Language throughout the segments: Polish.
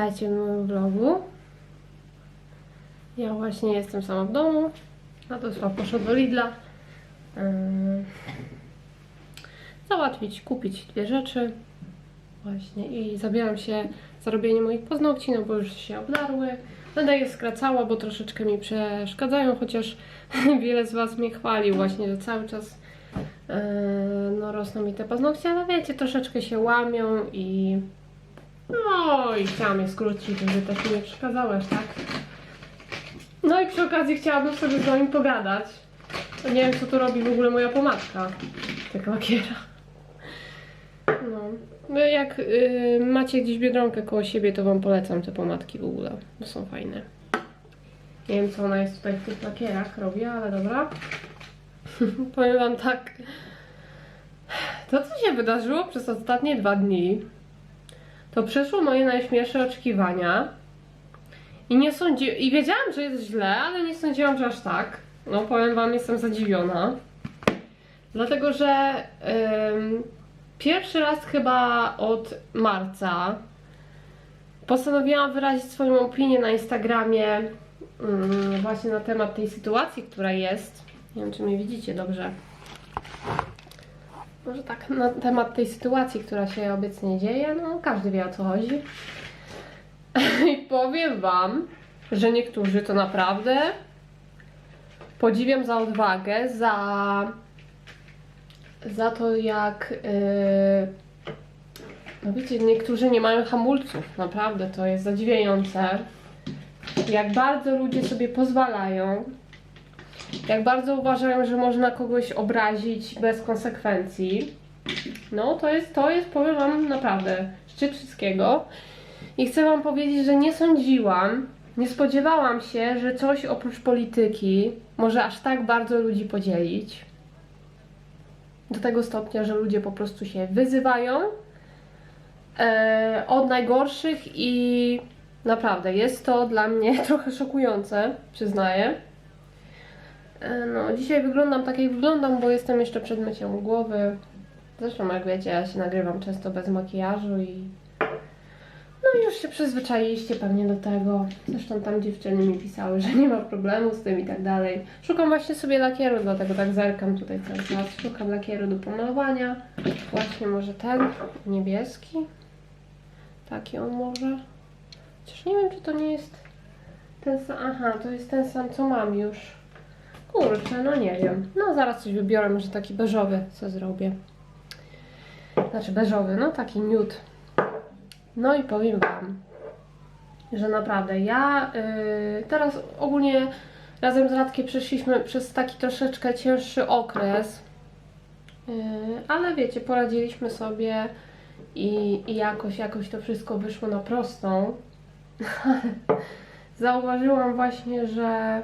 Witajcie w moim vlogu. Ja właśnie jestem sama w domu. Radosław poszedł do Lidla. Załatwić, kupić dwie rzeczy. Właśnie i zabieram się za robienie moich paznokci, no bo już się obdarły. Będę je skracała, bo troszeczkę mi przeszkadzają, chociaż wiele z Was mnie chwali właśnie, że cały czas yy, no, rosną mi te paznokcie, ale wiecie, troszeczkę się łamią i no i chciałam je skrócić, żeby też mi nie przeszkadzałaś, tak? No i przy okazji chciałabym sobie z wami pogadać. Nie wiem, co tu robi w ogóle moja pomadka. Taka lakiera. No. No jak y, macie gdzieś Biedronkę koło siebie, to wam polecam te pomadki w ogóle, bo są fajne. Nie wiem, co ona jest tutaj w tych lakierach robi, ale dobra. Powiem wam tak. To, co się wydarzyło przez ostatnie dwa dni, to przeszło moje najśmielsze oczekiwania. I nie sądzi... I wiedziałam, że jest źle, ale nie sądziłam, że aż tak. No powiem wam, jestem zadziwiona. Dlatego, że ym, pierwszy raz chyba od marca postanowiłam wyrazić swoją opinię na Instagramie ym, właśnie na temat tej sytuacji, która jest. Nie wiem, czy mnie widzicie dobrze. Może tak na temat tej sytuacji, która się obecnie dzieje, no każdy wie o co chodzi. I powiem Wam, że niektórzy to naprawdę podziwiam za odwagę, za, za to jak. Yy, no wiecie, niektórzy nie mają hamulców, naprawdę to jest zadziwiające. Jak bardzo ludzie sobie pozwalają, jak bardzo uważają, że można kogoś obrazić bez konsekwencji. No, to jest, to jest, powiem Wam, naprawdę szczyt wszystkiego. I chcę Wam powiedzieć, że nie sądziłam, nie spodziewałam się, że coś oprócz polityki może aż tak bardzo ludzi podzielić. Do tego stopnia, że ludzie po prostu się wyzywają e, od najgorszych i naprawdę jest to dla mnie trochę szokujące, przyznaję. E, No, dzisiaj wyglądam tak jak wyglądam, bo jestem jeszcze przed myciem głowy. Zresztą jak wiecie, ja się nagrywam często bez makijażu i no już się przyzwyczailiście pewnie do tego. Zresztą tam dziewczyny mi pisały, że nie ma problemu z tym i tak dalej. Szukam właśnie sobie lakieru, dlatego tak zerkam tutaj cały czas. Szukam lakieru do pomalowania. Właśnie może ten niebieski. Taki on może. Chociaż nie wiem, czy to nie jest ten sam. Aha, to jest ten sam, co mam już. Kurczę, no nie wiem. No zaraz coś wybiorę, może taki beżowy co zrobię. Znaczy beżowy, no taki nude. No i powiem Wam, że naprawdę ja yy, teraz ogólnie razem z Radkiem przeszliśmy przez taki troszeczkę cięższy okres, yy, ale wiecie, poradziliśmy sobie i, i jakoś, jakoś to wszystko wyszło na prostą. Zauważyłam właśnie, że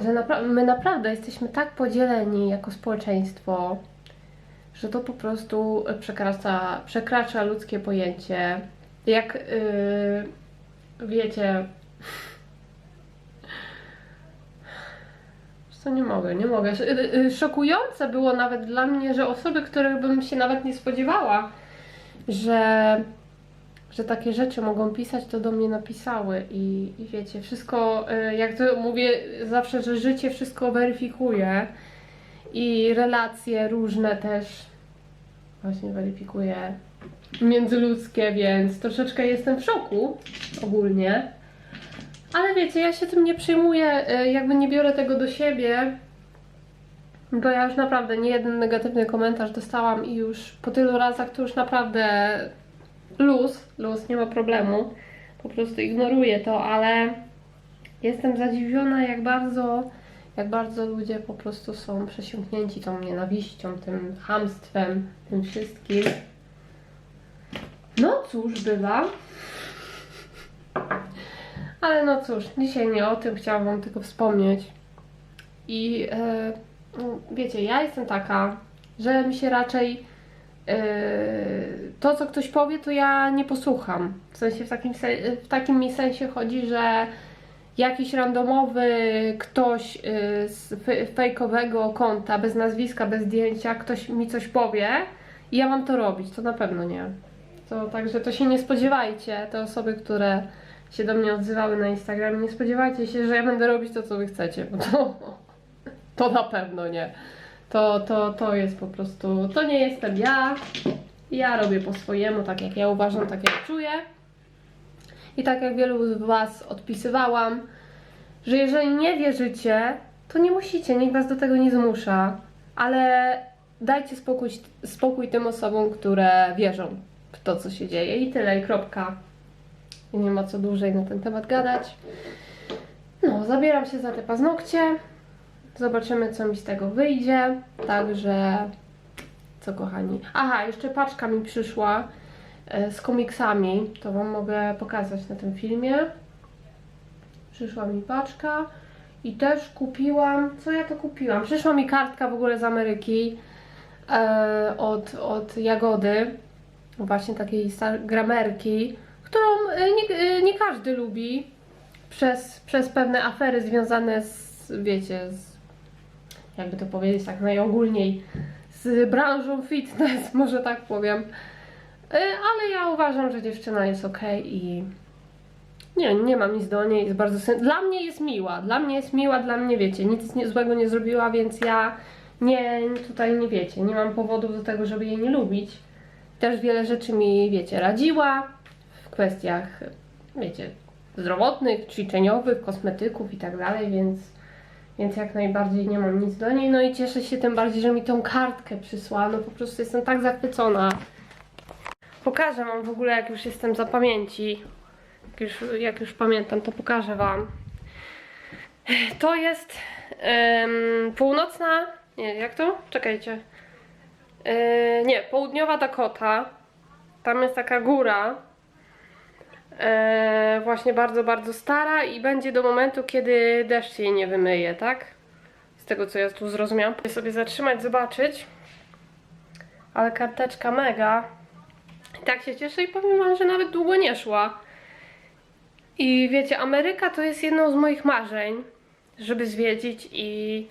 że napra- my naprawdę jesteśmy tak podzieleni jako społeczeństwo, że to po prostu przekracza, przekracza ludzkie pojęcie. Jak yy, wiecie. Co nie mogę, nie mogę. Sz- y- y, Szokujące było nawet dla mnie, że osoby, których bym się nawet nie spodziewała, że że takie rzeczy mogą pisać, to do mnie napisały i, i wiecie, wszystko, y, jak to mówię zawsze, że życie wszystko weryfikuje i relacje różne też właśnie weryfikuje międzyludzkie, więc troszeczkę jestem w szoku ogólnie. Ale wiecie, ja się tym nie przejmuję, y, jakby nie biorę tego do siebie, bo ja już naprawdę nie jeden negatywny komentarz dostałam i już po tylu razach to już naprawdę luz, luz, nie ma problemu. Po prostu ignoruję to, ale jestem zadziwiona, jak bardzo, jak bardzo ludzie po prostu są przesiąknięci tą nienawiścią, tym hamstwem, tym wszystkim. No cóż, bywa. Ale no cóż, dzisiaj nie o tym chciałam Wam tylko wspomnieć. I no, wiecie, ja jestem taka, że mi się raczej Yy, to, co ktoś powie, to ja nie posłucham. W sensie w takim, se- w takim mi sensie chodzi, że jakiś randomowy ktoś yy, z fe- fejkowego konta, bez nazwiska, bez zdjęcia, ktoś mi coś powie i ja mam to robić, to na pewno nie. To także to się nie spodziewajcie, te osoby, które się do mnie odzywały na Instagramie, nie spodziewajcie się, że ja będę robić to, co wy chcecie, bo to, to na pewno nie. To, to, to jest po prostu, to nie jestem ja. Ja robię po swojemu, tak jak ja uważam, tak jak czuję. I tak jak wielu z Was odpisywałam, że jeżeli nie wierzycie, to nie musicie, nikt Was do tego nie zmusza, ale dajcie spokój, spokój tym osobom, które wierzą w to, co się dzieje. I tyle, i kropka. I nie ma co dłużej na ten temat gadać. No, zabieram się za te paznokcie. Zobaczymy, co mi z tego wyjdzie. Także, co kochani. Aha, jeszcze paczka mi przyszła e, z komiksami. To Wam mogę pokazać na tym filmie. Przyszła mi paczka. I też kupiłam, co ja to kupiłam? Przyszła mi kartka w ogóle z Ameryki e, od, od Jagody, właśnie takiej gramerki, którą e, nie, e, nie każdy lubi przez, przez pewne afery związane z, wiecie, z, jakby to powiedzieć tak najogólniej, z branżą fitness, może tak powiem. E, ale ja uważam, że dziewczyna jest ok i nie, nie mam nic do niej, jest bardzo syn... Dla mnie jest miła, dla mnie jest miła, dla mnie wiecie, nic złego nie zrobiła, więc ja nie, tutaj nie wiecie, nie mam powodów do tego, żeby jej nie lubić. Też wiele rzeczy mi, wiecie, radziła w kwestiach, wiecie, zdrowotnych, ćwiczeniowych, kosmetyków i tak dalej, więc, więc jak najbardziej nie mam nic do niej. No i cieszę się tym bardziej, że mi tą kartkę przysłała, no po prostu jestem tak zachwycona. Pokażę wam w ogóle, jak już jestem za pamięci, jak już, jak już pamiętam, to pokażę Wam. To jest em, północna. Nie, jak to? Czekajcie. E, nie, południowa Dakota. Tam jest taka góra. E, właśnie bardzo, bardzo stara i będzie do momentu, kiedy deszcz jej nie wymyje, tak? Z tego co ja tu zrozumiałam. Chcę sobie zatrzymać, zobaczyć. Ale karteczka mega. Tak się cieszę i powiem Wam, że nawet długo nie szła. I wiecie, Ameryka to jest jedno z moich marzeń, żeby zwiedzić i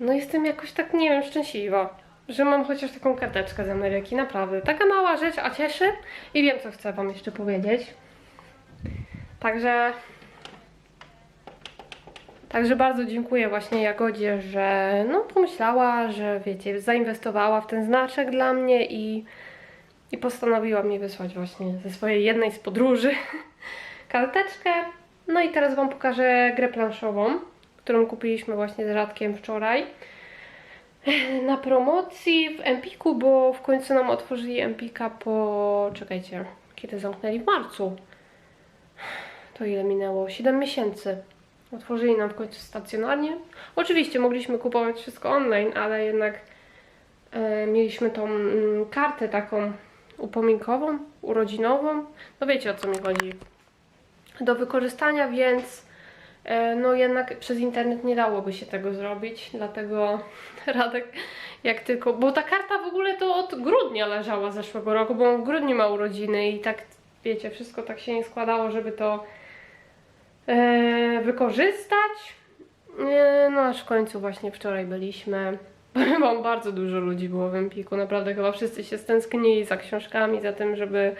no jestem jakoś tak, nie wiem, szczęśliwa, że mam chociaż taką karteczkę z Ameryki, naprawdę. Taka mała rzecz, a cieszy i wiem, co chcę Wam jeszcze powiedzieć. Także Także bardzo dziękuję właśnie Jagodzie, że no pomyślała, że wiecie, zainwestowała w ten znaczek dla mnie i, i postanowiła mi wysłać właśnie ze swojej jednej z podróży karteczkę. No i teraz Wam pokażę grę planszową, którą kupiliśmy właśnie z Radkiem wczoraj na promocji w Empiku, bo w końcu nam otworzyli Empika po... czekajcie, kiedy zamknęli? W marcu. To ile minęło? 7 miesięcy. Otworzyli nam w końcu stacjonarnie. Oczywiście mogliśmy kupować wszystko online, ale jednak e, mieliśmy tą mm, kartę taką upominkową, urodzinową. No wiecie o co mi chodzi do wykorzystania, więc no jednak przez internet nie dałoby się tego zrobić, dlatego Radek jak tylko, bo ta karta w ogóle to od grudnia leżała zeszłego roku, bo on w grudniu ma urodziny i tak wiecie, wszystko tak się nie składało, żeby to e, wykorzystać. E, no aż w końcu właśnie wczoraj byliśmy. Powiem bardzo dużo ludzi było w Empiku, naprawdę chyba wszyscy się stęsknili za książkami, za tym, żeby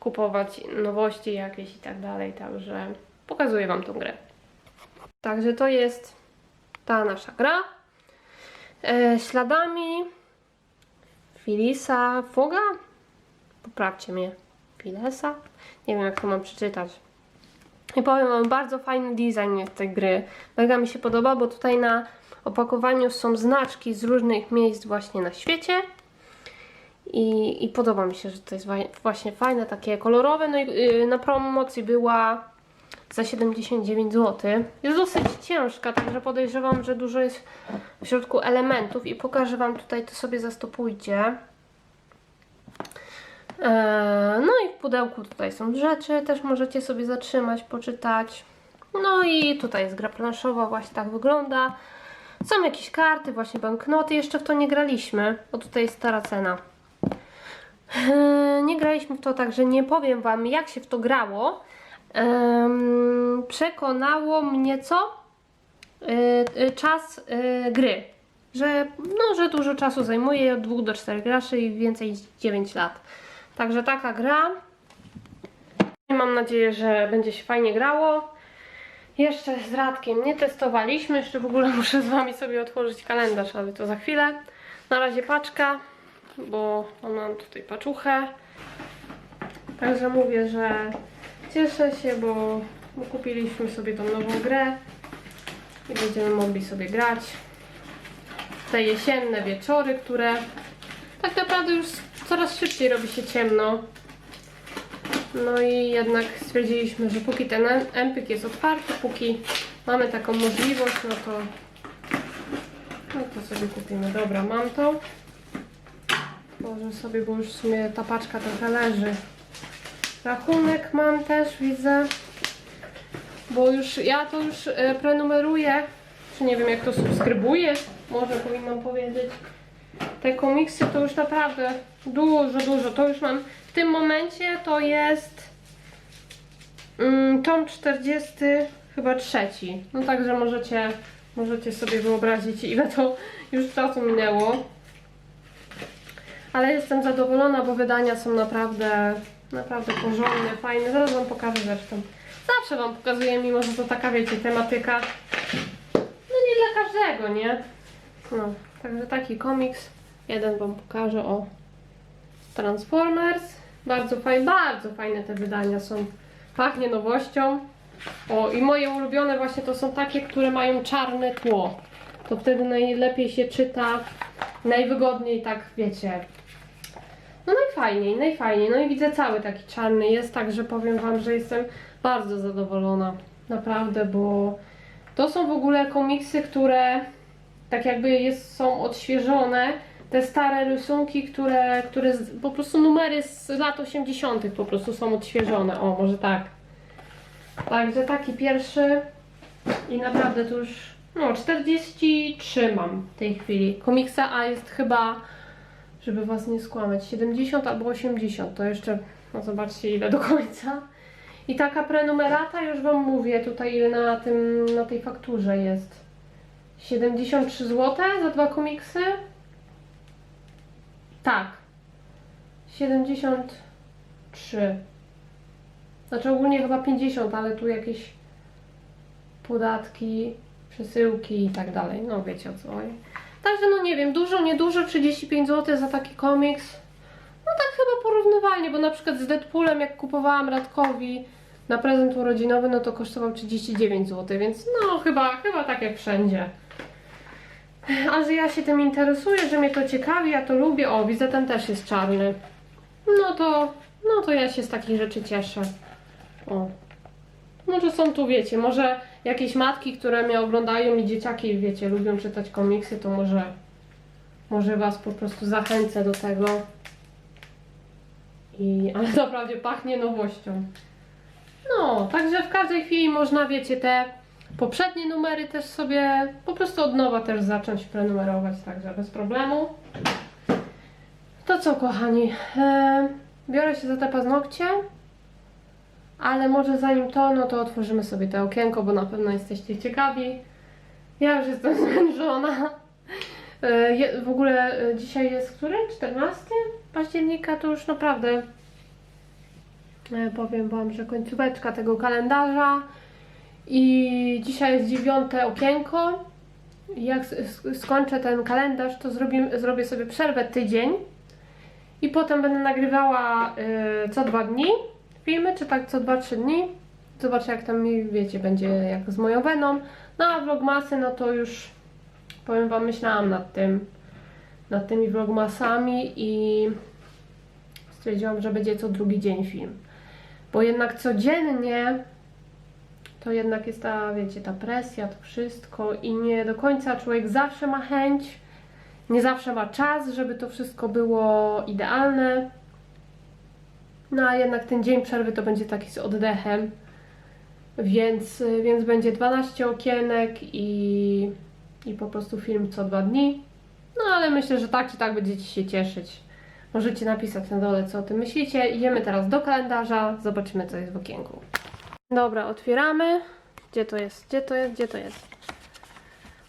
kupować nowości jakieś i tak dalej, także pokazuję Wam tą grę. Także to jest ta nasza gra. E, śladami Filisa Foga? Poprawcie mnie. Filesa? Nie wiem jak to mam przeczytać. I powiem Wam, bardzo fajny design tej gry. Mega mi się podoba, bo tutaj na opakowaniu są znaczki z różnych miejsc właśnie na świecie. I, I podoba mi się, że to jest właśnie fajne, takie kolorowe. No i yy, na promocji była za 79 zł. Jest dosyć ciężka, także podejrzewam, że dużo jest w środku elementów i pokażę Wam tutaj, to sobie zastopujcie. Eee, no i w pudełku tutaj są rzeczy, też możecie sobie zatrzymać, poczytać. No i tutaj jest gra planszowa, właśnie tak wygląda. Są jakieś karty, właśnie banknoty, jeszcze w to nie graliśmy, bo tutaj jest stara cena. Eee, Nie graliśmy w to, także nie powiem Wam, jak się w to grało. Przekonało mnie co? Yy, yy, czas yy, gry. Że, no, że dużo czasu zajmuje, od 2 do 4 graczy i więcej niż 9 lat. Także taka gra. Mam nadzieję, że będzie się fajnie grało. Jeszcze z Radkiem nie testowaliśmy, jeszcze w ogóle muszę z Wami sobie otworzyć kalendarz, ale to za chwilę. Na razie paczka, bo mam tutaj paczuchę. Także mówię, że cieszę się, bo, kupiliśmy sobie tą nową grę i będziemy mogli sobie grać te jesienne wieczory, które tak naprawdę już coraz szybciej robi się ciemno. No i jednak stwierdziliśmy, że póki ten em- empik jest otwarty, póki mamy taką możliwość, no to no to sobie kupimy. Dobra, mam to. Może sobie, bo już w sumie ta paczka trochę leży. Rachunek mam też, widzę. Bo już ja to już e, prenumeruję. Czy nie wiem jak to subskrybuję, może powinnam powiedzieć. Te komiksy to już naprawdę dużo, dużo. To już mam w tym momencie to jest mm, tom 40 chyba trzeci. No także możecie, możecie sobie wyobrazić ile to już czasu minęło. Ale jestem zadowolona, bo wydania są naprawdę, naprawdę porządne, fajne. Zaraz Wam pokażę zresztą. Zawsze Wam pokazuję, mimo że to taka, wiecie, tematyka no nie dla każdego, nie? No, także taki komiks. Jeden Wam pokażę o Transformers. Bardzo fajne, bardzo fajne te wydania są. Pachnie nowością. O, i moje ulubione właśnie to są takie, które mają czarne tło. To wtedy najlepiej się czyta, najwygodniej tak, wiecie. Najfajniej, najfajniej. No i widzę cały taki czarny jest, także powiem Wam, że jestem bardzo zadowolona. Naprawdę, bo to są w ogóle komiksy, które tak jakby jest, są odświeżone. Te stare rysunki, które, które po prostu numery z lat 80. po prostu są odświeżone. O, może tak. Także taki pierwszy i naprawdę to już no 43 mam w tej chwili. Komiksa A jest chyba, żeby was nie skłamać, 70 albo 80. To jeszcze, no zobaczcie ile do końca. I taka prenumerata, już wam mówię tutaj ile na, tym, na tej fakturze jest. 73 zł za dwa komiksy? Tak. 73. Znaczy ogólnie chyba 50, ale tu jakieś podatki, przesyłki i tak dalej. No wiecie o co chodzi. Także no nie wiem, dużo, niedużo, 35 zł za taki komiks. No tak chyba porównywalnie, bo na przykład z Deadpoolem jak kupowałam Radkowi na prezent urodzinowy, no to kosztował 39 zł, więc no chyba, chyba tak jak wszędzie. A że ja się tym interesuję, że mnie to ciekawi, ja to lubię. O, widzę, ten też jest czarny. No to, no to ja się z takich rzeczy cieszę. O. Są tu, wiecie, może jakieś matki, które mnie oglądają i dzieciaki, wiecie, lubią czytać komiksy, to może, może was po prostu zachęcę do tego. I, ale naprawdę pachnie nowością. No, także w każdej chwili można, wiecie, te poprzednie numery też sobie po prostu od nowa też zacząć prenumerować, także bez problemu. To co, kochani, e, biorę się za te paznokcie, ale może zanim to, no to otworzymy sobie to okienko, bo na pewno jesteście ciekawi. Ja już jestem zmęczona. E, w ogóle e, dzisiaj jest który? 14 października, to już naprawdę E, Powiem Wam, że końcóweczka tego kalendarza i dzisiaj jest dziewiąte okienko. Jak skończę ten kalendarz, to zrobię, sobie przerwę tydzień i potem będę nagrywała co dwa dni filmy, czy tak co dwa, trzy dni. Zobaczę jak tam mi, wiecie, będzie jak z moją weną. No a vlogmasy, no to już powiem Wam, myślałam nad tym, nad tymi vlogmasami i stwierdziłam, że będzie co drugi dzień film. Bo jednak codziennie to jednak jest ta, wiecie, ta presja, to wszystko i nie do końca człowiek zawsze ma chęć, nie zawsze ma czas, żeby to wszystko było idealne. No a jednak ten dzień przerwy to będzie taki z oddechem, więc, więc będzie 12 okienek i, i po prostu film co dwa dni. No ale myślę, że tak czy tak będziecie się cieszyć. Możecie napisać na dole, co o tym myślicie. Idziemy teraz do kalendarza, zobaczymy, co jest w okienku. Dobra, otwieramy. Gdzie to jest? Gdzie to jest? Gdzie to jest?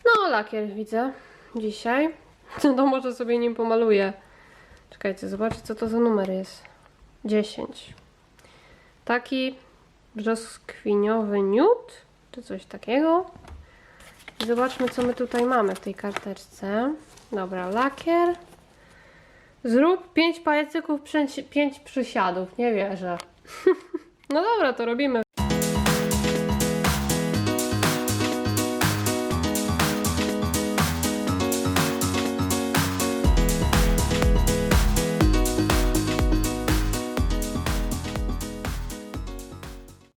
No, lakier widzę dzisiaj. To może sobie nim pomaluję. Czekajcie, zobaczcie, co to za numer jest. 10. Taki brzoskwiniowy niut, czy coś takiego. Zobaczmy, co my tutaj mamy w tej karteczce. Dobra, lakier. Zrób 5 pajacyków, 5 przysiadów. Nie wierzę. no dobra, to robimy.